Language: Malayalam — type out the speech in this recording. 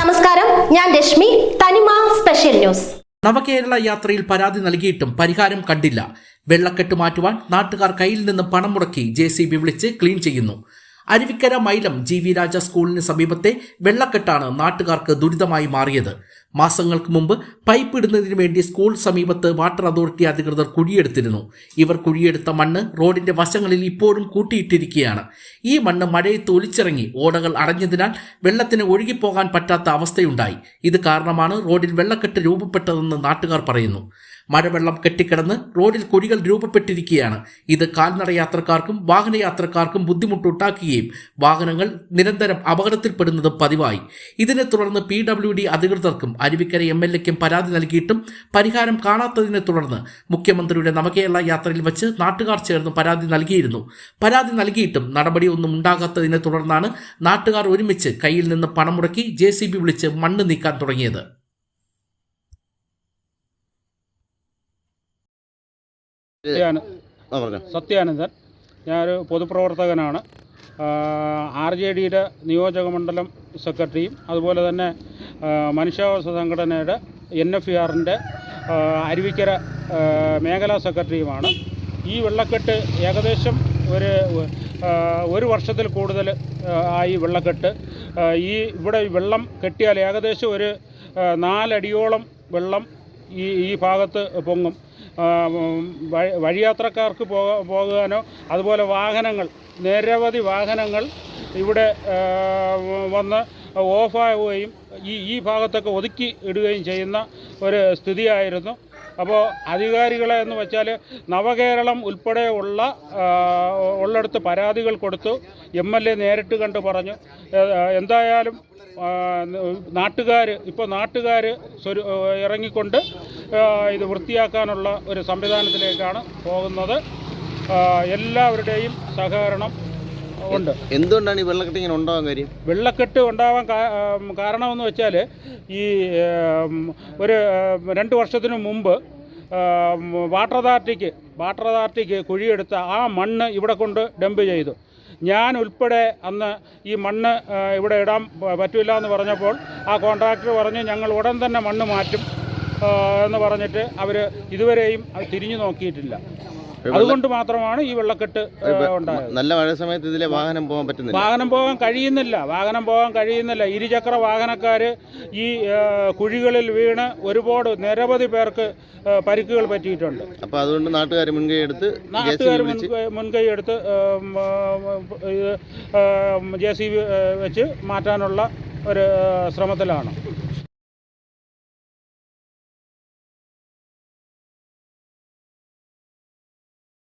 നമസ്കാരം ഞാൻ രശ്മി. തനിമ സ്പെഷ്യൽ ന്യൂസ്. നവകേരള യാത്രയിൽ പരാതി നൽകിയിട്ടും പരിഹാരം കണ്ടില്ല. വെള്ളക്കെട്ട് മാറ്റുവാൻ നാട്ടുകാർ കയ്യിൽ നിന്ന് പണം മുടക്കി ജെ സി ബി വിളിച്ച് ക്ലീൻ ചെയ്യുന്നു. അരുവിക്കര മൈലം ജി വി രാജ സ്കൂളിന് സമീപത്തെ വെള്ളക്കെട്ടാണ് നാട്ടുകാർക്ക് ദുരിതമായി മാറിയത്. മാസങ്ങൾക്ക് മുമ്പ് പൈപ്പ് ഇടുന്നതിന് വേണ്ടി സ്കൂൾ സമീപത്ത് വാട്ടർ അതോറിറ്റി അധികൃതർ കുഴിയെടുത്തിരുന്നു. ഇവർ കുഴിയെടുത്ത മണ്ണ് റോഡിന്റെ വശങ്ങളിൽ ഇപ്പോഴും കൂട്ടിയിട്ടിരിക്കുകയാണ്. ഈ മണ്ണ് മഴയത്ത് ഒലിച്ചിറങ്ങി ഓടകൾ അടഞ്ഞതിനാൽ വെള്ളത്തിന് ഒഴുകിപ്പോകാൻ പറ്റാത്ത അവസ്ഥയുണ്ടായി. ഇത് കാരണമാണ് റോഡിൽ വെള്ളക്കെട്ട് രൂപപ്പെട്ടതെന്ന് നാട്ടുകാർ പറയുന്നു. മഴവെള്ളം കെട്ടിക്കിടന്ന് റോഡിൽ കുഴികൾ രൂപപ്പെട്ടിരിക്കുകയാണ്. ഇത് കാൽനട യാത്രക്കാർക്കും വാഹനയാത്രക്കാർക്കും ബുദ്ധിമുട്ടുണ്ടാക്കുകയും വാഹനങ്ങൾ നിരന്തരം അപകടത്തിൽപ്പെടുന്നതും പതിവായി. ഇതിനെ തുടർന്ന് പി ഡബ്ല്യു ഡി അധികൃതർക്കും അരുവിക്കര എം എൽ എക്കും പരാതി നൽകിയിട്ടും പരിഹാരം കാണാത്തതിനെ തുടർന്ന് മുഖ്യമന്ത്രിയുടെ നവകേരള യാത്രയിൽ വെച്ച് നാട്ടുകാർ ചേർന്ന് പരാതി നൽകിയിരുന്നു. പരാതി നൽകിയിട്ടും നടപടിയൊന്നും ഉണ്ടാകാത്തതിനെ തുടർന്നാണ് നാട്ടുകാർ ഒരുമിച്ച് കയ്യിൽ നിന്ന് പണം മുടക്കി ജെ വിളിച്ച് മണ്ണ് നീക്കാൻ തുടങ്ങിയത് സത്യാന ആ പറഞ്ഞോ സത്യാനന്ദൻ ഞാനൊരു പൊതുപ്രവർത്തകനാണ്. ആർ ജെ ഡിയുടെ നിയോജകമണ്ഡലം സെക്രട്ടറിയും അതുപോലെ തന്നെ മനുഷ്യാവകാശ സംഘടനയുടെ എൻ എഫ് ആറിന്റെ അരുവിക്കര മേഖലാ സെക്രട്ടറിയുമാണ്. ഈ വെള്ളക്കെട്ട് ഏകദേശം ഒരു ഒരു വർഷത്തിൽ കൂടുതൽ ആയി വെള്ളക്കെട്ട്. ഈ ഇവിടെ വെള്ളം കെട്ടിയാൽ ഏകദേശം ഒരു നാലടിയോളം വെള്ളം ഈ ഈ ഭാഗത്ത് പൊങ്ങും. വഴിയാത്രക്കാർക്ക് പോക പോകാനോ അതുപോലെ വാഹനങ്ങൾ നിരവധി വാഹനങ്ങൾ ഇവിടെ വന്ന് ഓഫാവുകയും ഈ ഈ ഭാഗത്തൊക്കെ ഒതുക്കി ഇടുകയും ചെയ്യുന്ന ഒരു സ്ഥിതിയായിരുന്നു. അപ്പോൾ അധികാരികളെ എന്ന് വെച്ചാൽ നവകേരളം ഉൾപ്പെടെ ഉള്ള ഉള്ളിടത്ത് പരാതികൾ കൊടുത്തു. എം എൽ എ നേരിട്ട് കണ്ട് പറഞ്ഞു. എന്തായാലും നാട്ടുകാർ ഇപ്പോൾ നാട്ടുകാർ ഇറങ്ങിക്കൊണ്ട് ഇത് വൃത്തിയാക്കാനുള്ള ഒരു സംവിധാനത്തിലേക്കാണ് പോകുന്നത്. എല്ലാവരുടെയും സഹകരണം ഉണ്ട്. എന്തുകൊണ്ടാണ് ഈ വെള്ളക്കെട്ട് ഇങ്ങനെ ഉണ്ടാവാൻ കാര്യം? വെള്ളക്കെട്ട് ഉണ്ടാവാൻ കാരണമെന്ന് വെച്ചാൽ ഈ ഒരു രണ്ട് വർഷത്തിന് മുമ്പ് വാട്ടർ അതോറിറ്റിക്ക് വാട്ടർ അതോറിറ്റിക്ക് കുഴിയെടുത്ത ആ മണ്ണ് ഇവിടെ കൊണ്ട് ഡംപ് ചെയ്തു. ഞാൻ ഉൾപ്പെടെ അന്ന് ഈ മണ്ണ് ഇവിടെ ഇടാൻ പറ്റില്ല എന്ന് പറഞ്ഞപ്പോൾ ആ കോൺട്രാക്ടർ പറഞ്ഞു ഞങ്ങൾ ഉടൻ തന്നെ മണ്ണ് മാറ്റും. എന്ന് പറഞ്ഞിട്ട് അവർ ഇതുവരെയും തിരിഞ്ഞു നോക്കിയിട്ടില്ല. അതുകൊണ്ട് മാത്രമാണ് ഈ വെള്ളക്കെട്ട് നല്ല മഴ സമയത്ത് ഇതിലെ വാഹനം പോകാൻ പറ്റുന്നില്ല. വാഹനം പോകാൻ കഴിയുന്നില്ല വാഹനം പോകാൻ കഴിയുന്നില്ല. ഇരുചക്ര വാഹനക്കാർ ഈ കുഴികളിൽ വീണ് ഒരുപാട് നിരവധി പേർക്ക് പരിക്കുകൾ പറ്റിയിട്ടുണ്ട്. അപ്പോൾ അതുകൊണ്ട് നാട്ടുകാർ മുൻകൈ എടുത്ത് നാട്ടുകാർ മുൻകൈ എടുത്ത് ജെ സി ബി വെച്ച് മാറ്റാനുള്ള ഒരു ശ്രമത്തിലാണ്.